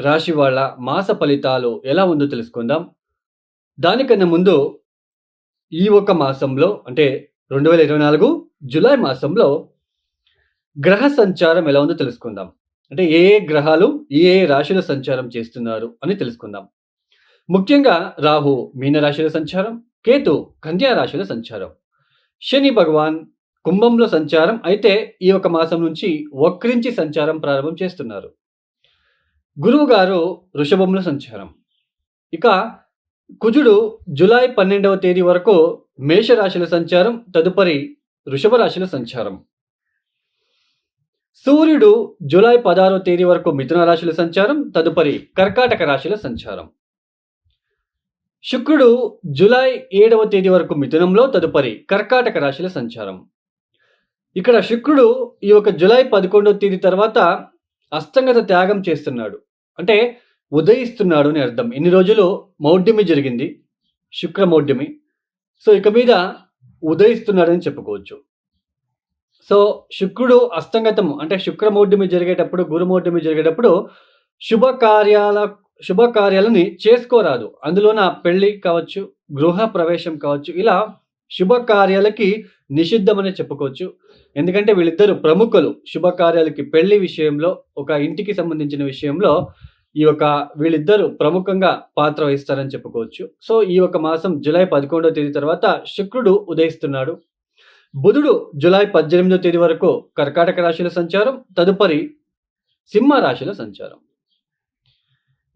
రాశి వాళ్ళ మాస ఫలితాలు ఎలా ఉందో తెలుసుకుందాం. దానికన్నా ముందు ఈ ఒక మాసంలో అంటే రెండు వేల ఇరవై నాలుగు జూలై మాసంలో గ్రహ సంచారం ఎలా ఉందో తెలుసుకుందాం. అంటే ఏ ఏ గ్రహాలు ఏ ఏ సంచారం చేస్తున్నారు అని తెలుసుకుందాం. ముఖ్యంగా రాహు మీనరాశిలో సంచారం కేతు కన్యా రాశిలో సంచారం శని భగవాన్ కుంభంలో సంచారం అయితే ఈ ఒక మాసం నుంచి వక్రించి సంచారం ప్రారంభం చేస్తున్నారు. గురువు గారు వృషభంలో సంచారం. ఇక కుజుడు జులై పన్నెండవ తేదీ వరకు మేషరాశిలో సంచారం తదుపరి వృషభ రాశిలో సంచారం. సూర్యుడు జూలై పదహారవ తేదీ వరకు మిథున రాశిలో సంచారం తదుపరి కర్కాటక రాశిలో సంచారం. శుక్రుడు జూలై ఏడవ తేదీ వరకు మిథునంలో తదుపరి కర్కాటక రాశిలో సంచారం. ఇక్కడ శుక్రుడు ఈ యొక్క జూలై పదకొండవ తేదీ తర్వాత అస్తంగత త్యాగం చేస్తున్నాడు. అంటే ఉదయిస్తున్నాడు అని అర్థం. ఇన్ని రోజులు మౌఢ్యమి జరిగింది శుక్ర మౌఢ్యమి. సో ఇక మీద ఉదయిస్తున్నాడని చెప్పుకోవచ్చు. సో శుక్రుడు అస్తంగతం అంటే శుక్రమౌఢ్యమి జరిగేటప్పుడు గురుమౌఢ్యమి జరిగేటప్పుడు శుభకార్యాల శుభకార్యాలని చేసుకోరాదు. అందులోన పెళ్ళి కావచ్చు గృహ ప్రవేశం కావచ్చు ఇలా శుభకార్యాలకి నిషిద్ధమని చెప్పుకోవచ్చు. ఎందుకంటే వీళ్ళిద్దరు ప్రముఖులు. శుభకార్యాలకి పెళ్ళి విషయంలో ఒక ఇంటికి సంబంధించిన విషయంలో ఈ యొక్క వీళ్ళిద్దరు ప్రముఖంగా పాత్ర వహిస్తారని చెప్పుకోవచ్చు. సో ఈ ఒక మాసం జూలై పదకొండవ తేదీ తర్వాత శుక్రుడు ఉదయిస్తున్నాడు. బుధుడు జూలై పద్దెనిమిదో తేదీ వరకు కర్కాటక రాశిలో సంచారం తదుపరి సింహ రాశిలో సంచారం.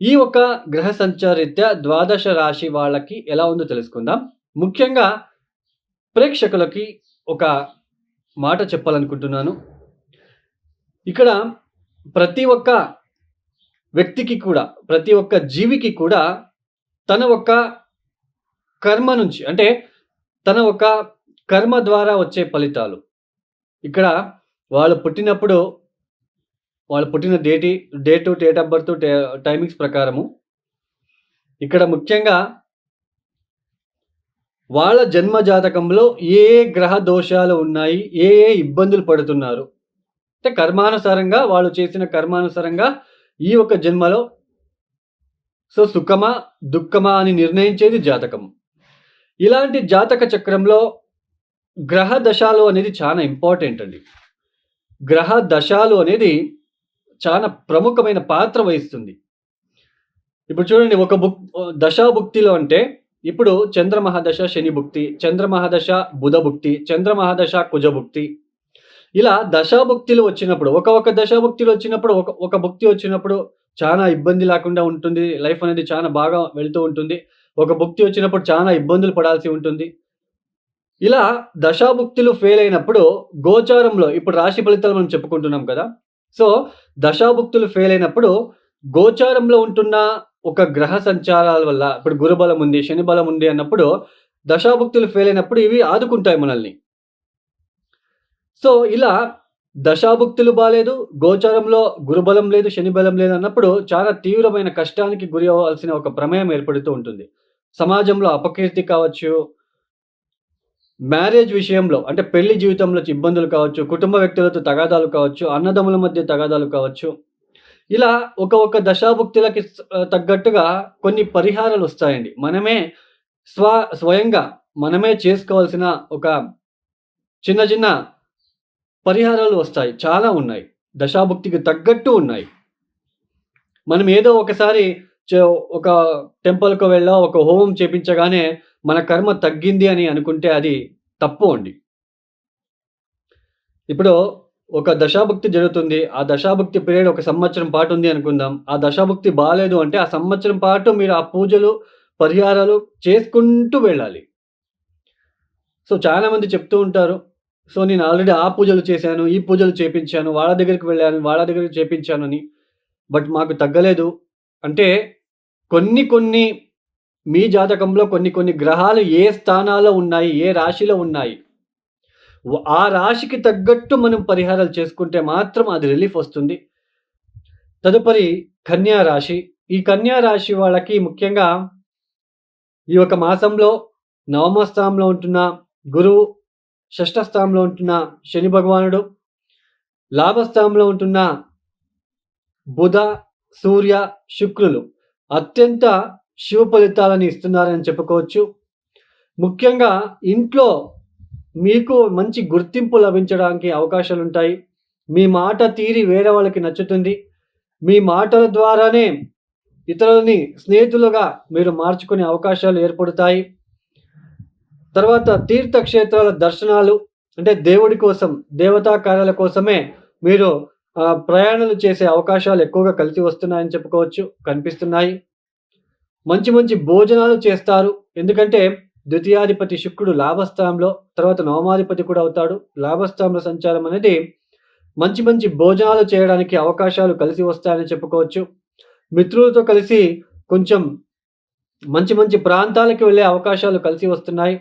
ఈ ఒక గ్రహ సంచారిత్య ద్వాదశ రాశి వాళ్ళకి ఎలా ఉందో తెలుసుకుందాం. ముఖ్యంగా ప్రేక్షకులకి ఒక మాట చెప్పాలనుకుంటున్నాను. ఇక్కడ ప్రతి ఒక్క వ్యక్తికి కూడా ప్రతి ఒక్క జీవికి కూడా తన ఒక్క కర్మ నుంచి అంటే తన ఒక కర్మ ద్వారా వచ్చే ఫలితాలు. ఇక్కడ వాళ్ళు పుట్టినప్పుడు వాళ్ళు పుట్టిన date date date of birth timings ప్రకారము. ఇక్కడ ముఖ్యంగా వాళ్ళ జన్మ జాతకంలో ఏ ఏ గ్రహ దోషాలు ఉన్నాయి ఏ ఏ ఇబ్బందులు పడుతున్నారు. అంటే కర్మానుసారంగా వాళ్ళు చేసిన కర్మానుసారంగా ఈ ఒక జన్మలో సో సుఖమా దుఃఖమా అని నిర్ణయించేది జాతకం. ఇలాంటి జాతక చక్రంలో గ్రహ దశాలు అనేది చాలా ఇంపార్టెంట్ అండి. గ్రహ దశాలు అనేది చాలా ప్రముఖమైన పాత్ర వహిస్తుంది. ఇప్పుడు చూడండి ఒక బుక్ దశాభుక్తిలో అంటే ఇప్పుడు చంద్ర మహాదశ శని భుక్తి చంద్ర మహాదశ బుధ భుక్తి చంద్ర మహాదశ కుజ భుక్తి. ఇలా దశాభుక్తిలు వచ్చినప్పుడు ఒక ఒక దశాభుక్తిలు వచ్చినప్పుడు ఒక ఒక భుక్తి వచ్చినప్పుడు చాలా ఇబ్బంది లేకుండా ఉంటుంది. లైఫ్ అనేది చాలా బాగా వెళ్తూ ఉంటుంది. ఒక భుక్తి వచ్చినప్పుడు చాలా ఇబ్బందులు పడాల్సి ఉంటుంది. ఇలా దశాభుక్తులు ఫెయిల్ అయినప్పుడు గోచారంలో ఇప్పుడు రాశి ఫలితాలు మనం చెప్పుకుంటున్నాం కదా. సో దశాభుక్తులు ఫెయిల్ అయినప్పుడు గోచారంలో ఉంటున్న ఒక గ్రహ సంచారాల వల్ల ఇప్పుడు గురుబలం ఉంది శని బలం ఉంది అన్నప్పుడు దశాభుక్తులు ఫెయిల్ అయినప్పుడు ఇవి ఆదుకుంటాయి మనల్ని. సో ఇలా దశాభుక్తులు బాగాలేదు గోచారంలో గురుబలం లేదు శని బలం లేదు అన్నప్పుడు చాలా తీవ్రమైన కష్టానికి గురి అవ్వాల్సిన ఒక ప్రమేయం ఏర్పడుతూ ఉంటుంది. సమాజంలో అపకీర్తి కావచ్చు మ్యారేజ్ విషయంలో అంటే పెళ్ళి జీవితంలో ఇబ్బందులు కావచ్చు కుటుంబ వ్యక్తులతో తగాదాలు కావచ్చు అన్నదమ్ముల మధ్య తగాదాలు కావచ్చు ఇలా ఒక ఒక దశాభుక్తులకి తగ్గట్టుగా కొన్ని పరిహారాలు వస్తాయండి. మనమే స్వ స్వయంగా మనమే చేసుకోవాల్సిన ఒక చిన్న చిన్న పరిహారాలు వస్తాయి. చాలా ఉన్నాయి. దశాభుక్తికి తగ్గట్టు ఉన్నాయి. మనం ఏదో ఒకసారి చే- ఒక టెంపుల్కు వెళ్ళా ఒక హోమం చేపించగానే మన కర్మ తగ్గింది అని అనుకుంటే అది తప్పు అండి. ఇప్పుడు ఒక దశాభక్తి జరుగుతుంది. ఆ దశాభక్తి పీరియడ్ ఒక సంవత్సరం పాటు ఉంది అనుకుందాం. ఆ దశాభక్తి బాగాలేదు అంటే ఆ సంవత్సరం పాటు మీరు ఆ పూజలు పరిహారాలు చేసుకుంటూ వెళ్ళాలి. సో చాలామంది చెప్తూ ఉంటారు. సో నేను ఆల్రెడీ ఆ పూజలు చేశాను ఈ పూజలు చేపించాను వాళ్ళ దగ్గరికి వెళ్ళాను వాళ్ళ దగ్గరికి చేపించాను అని. బట్ మాకు తగ్గలేదు. అంటే కొన్ని కొన్ని మీ జాతకంలో కొన్ని కొన్ని గ్రహాలు ఏ స్థానాల్లో ఉన్నాయి ఏ రాశిలో ఉన్నాయి ఆ రాశికి తగ్గట్టు మనం పరిహారాలు చేసుకుంటే మాత్రం అది రిలీఫ్ వస్తుంది. తదుపరి కన్యా రాశి. ఈ కన్యా రాశి వాళ్ళకి ముఖ్యంగా ఈ ఒక మాసంలో నవమ స్థానంలో ఉంటున్న గురువు షష్ఠ స్థానంలో ఉంటున్న శని భగవానుడు లాభస్థానంలో ఉంటున్న బుధ సూర్య శుక్రులు అత్యంత శివ ఫలితాలను ఇస్తున్నారని చెప్పుకోవచ్చు. ముఖ్యంగా ఇంట్లో మీకు మంచి గుర్తింపు లభించడానికి అవకాశాలు ఉంటాయి మీ మాట తీరి వేరే వాళ్ళకి నచ్చుతుంది. మీ మాటల ద్వారానే ఇతరులని స్నేహితులుగా మీరు మార్చుకునే అవకాశాలు ఏర్పడతాయి. తర్వాత తీర్థక్షేత్రాల దర్శనాలు అంటే దేవుడి కోసం దేవతా కార్యాల కోసమే మీరు ప్రయాణాలు చేసే అవకాశాలు ఎక్కువగా కలిసి వస్తున్నాయని చెప్పుకోవచ్చు కనిపిస్తున్నాయి. మంచి మంచి భోజనాలు చేస్తారు. ఎందుకంటే ద్వితీయాధిపతి శుక్రుడు లాభస్థానంలో తర్వాత నవమాధిపతి కూడా అవుతాడు. లాభస్థానంలో సంచారం అనేది మంచి మంచి భోజనాలు చేయడానికి అవకాశాలు కలిసి వస్తాయని చెప్పుకోవచ్చు. మిత్రులతో కలిసి కొంచెం మంచి మంచి ప్రాంతాలకు వెళ్ళే అవకాశాలు కలిసి వస్తున్నాయి.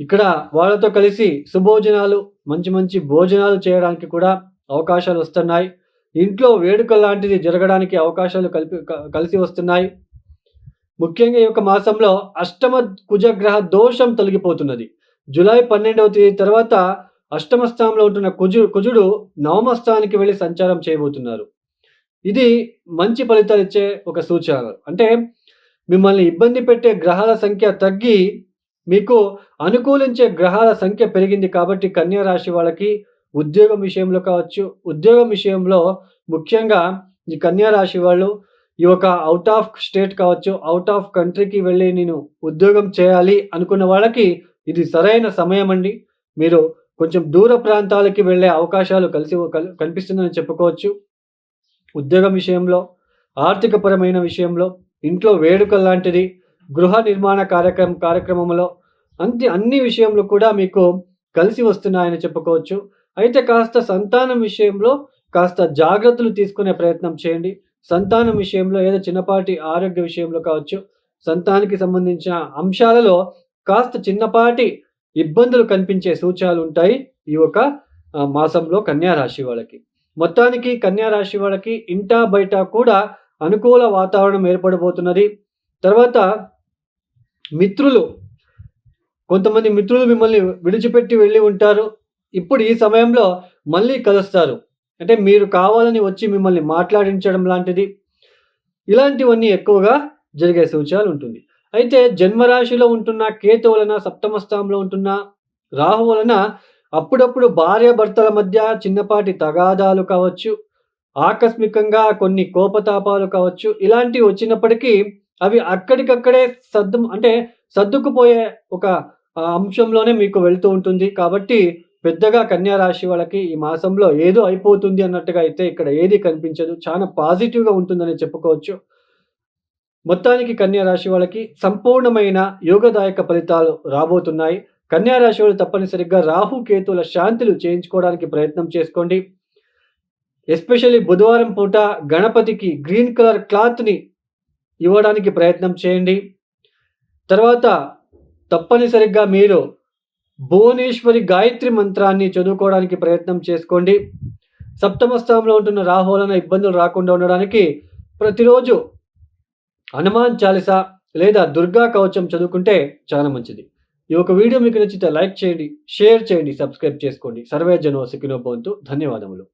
ఇక్కడ వాళ్ళతో కలిసి సుభోజనాలు మంచి మంచి భోజనాలు చేయడానికి కూడా అవకాశాలు వస్తున్నాయి. ఇంట్లో వేడుక లాంటిది జరగడానికి అవకాశాలు కలిపి కలిసి వస్తున్నాయి. ముఖ్యంగా ఈ యొక్క మాసంలో అష్టమ కుజగ్రహ దోషం తొలగిపోతున్నది. జూలై పన్నెండవ తేదీ తర్వాత అష్టమ స్థానంలో ఉంటున్న కుజు కుజుడు నవమ స్థానానికి వెళ్ళి సంచారం చేయబోతున్నారు. ఇది మంచి ఫలితాలు ఇచ్చే ఒక సూచన. అంటే మిమ్మల్ని ఇబ్బంది పెట్టే గ్రహాల సంఖ్య తగ్గి మీకు అనుకూలించే గ్రహాల సంఖ్య పెరిగింది కాబట్టి కన్యా రాశి వాళ్ళకి ఉద్యోగం విషయంలో కావచ్చు. ఉద్యోగం విషయంలో ముఖ్యంగా ఈ కన్యా రాశి వాళ్ళు ఈ యొక్క అవుట్ ఆఫ్ స్టేట్ కావచ్చు అవుట్ ఆఫ్ కంట్రీకి వెళ్ళి నేను ఉద్యోగం చేయాలి అనుకున్న వాళ్ళకి ఇది సరైన సమయం అండి. మీరు కొంచెం దూర ప్రాంతాలకి వెళ్ళే అవకాశాలు కలిసి కనిపిస్తుందని చెప్పుకోవచ్చు. ఉద్యోగం విషయంలో ఆర్థికపరమైన విషయంలో ఇంట్లో వేడుక లాంటిది గృహ నిర్మాణ కార్యక్రమం కార్యక్రమంలో అంతే అన్ని విషయంలో కూడా మీకు కలిసి వస్తున్నాయని చెప్పుకోవచ్చు. అయితే కాస్త సంతానం విషయంలో కాస్త జాగ్రత్తలు తీసుకునే ప్రయత్నం చేయండి. సంతానం విషయంలో ఏదో చిన్నపాటి ఆరోగ్య విషయంలో కావచ్చు సంతానానికి సంబంధించిన అంశాలలో కాస్త చిన్నపాటి ఇబ్బందులు కనిపించే సూచనలు ఉంటాయి ఈ ఒక మాసంలో కన్యా రాశి వాళ్ళకి. మొత్తానికి కన్యా రాశి వాళ్ళకి ఇంటా బయట కూడా అనుకూల వాతావరణం ఏర్పడబోతున్నది. తర్వాత మిత్రులు కొంతమంది మిత్రులు మిమ్మల్ని విడిచిపెట్టి వెళ్ళి ఉంటారు. ఇప్పుడు ఈ సమయంలో మళ్ళీ కలుస్తారు. అంటే మీరు కావాలని వచ్చి మిమ్మల్ని మాట్లాడించడం లాంటిది ఇలాంటివన్నీ ఎక్కువగా జరిగే సూచనలు ఉంటుంది. అయితే జన్మరాశిలో ఉంటున్న కేతు వలన సప్తమ స్థానంలో ఉంటున్న రాహు వలన అప్పుడప్పుడు భార్యాభర్తల మధ్య చిన్నపాటి తగాదాలు కావచ్చు ఆకస్మికంగా కొన్ని కోపతాపాలు కావచ్చు ఇలాంటివి వచ్చినప్పటికీ అవి అక్కడికక్కడే సర్దు అంటే సర్దుకుపోయే ఒక అంశంలోనే మీకు వెళ్తూ ఉంటుంది. కాబట్టి పెద్దగా కన్యా రాశి వాళ్ళకి ఈ మాసంలో ఏదో అయిపోతుంది అన్నట్టుగా అయితే ఇక్కడ ఏది కనిపించదు. చాలా పాజిటివ్గా ఉంటుందని చెప్పుకోవచ్చు. మొత్తానికి కన్యా రాశి వాళ్ళకి సంపూర్ణమైన యోగదాయక ఫలితాలు రాబోతున్నాయి. కన్యా రాశి వాళ్ళు తప్పనిసరిగా రాహు కేతుల శాంతులు చేయించుకోవడానికి ప్రయత్నం చేసుకోండి. ఎస్పెషల్లీ బుధవారం పూట గణపతికి గ్రీన్ కలర్ క్లాత్ని ఇవ్వడానికి ప్రయత్నం చేయండి. తర్వాత తప్పనిసరిగా మీరు భువనేశ్వరి గాయత్రి మంత్రాన్ని చదువుకోవడానికి ప్రయత్నం చేసుకోండి. సప్తమ స్థానంలో ఉంటున్న రాహువలన ఇబ్బందులు రాకుండా ఉండడానికి ప్రతిరోజు హనుమాన్ చాలీసా లేదా దుర్గా కవచం చదువుకుంటే చాలా మంచిది. ఈ ఒక వీడియో మీకు నచ్చితే లైక్ చేయండి షేర్ చేయండి సబ్స్క్రైబ్ చేసుకోండి. సర్వే జనో సుఖినో ధన్యవాదములు.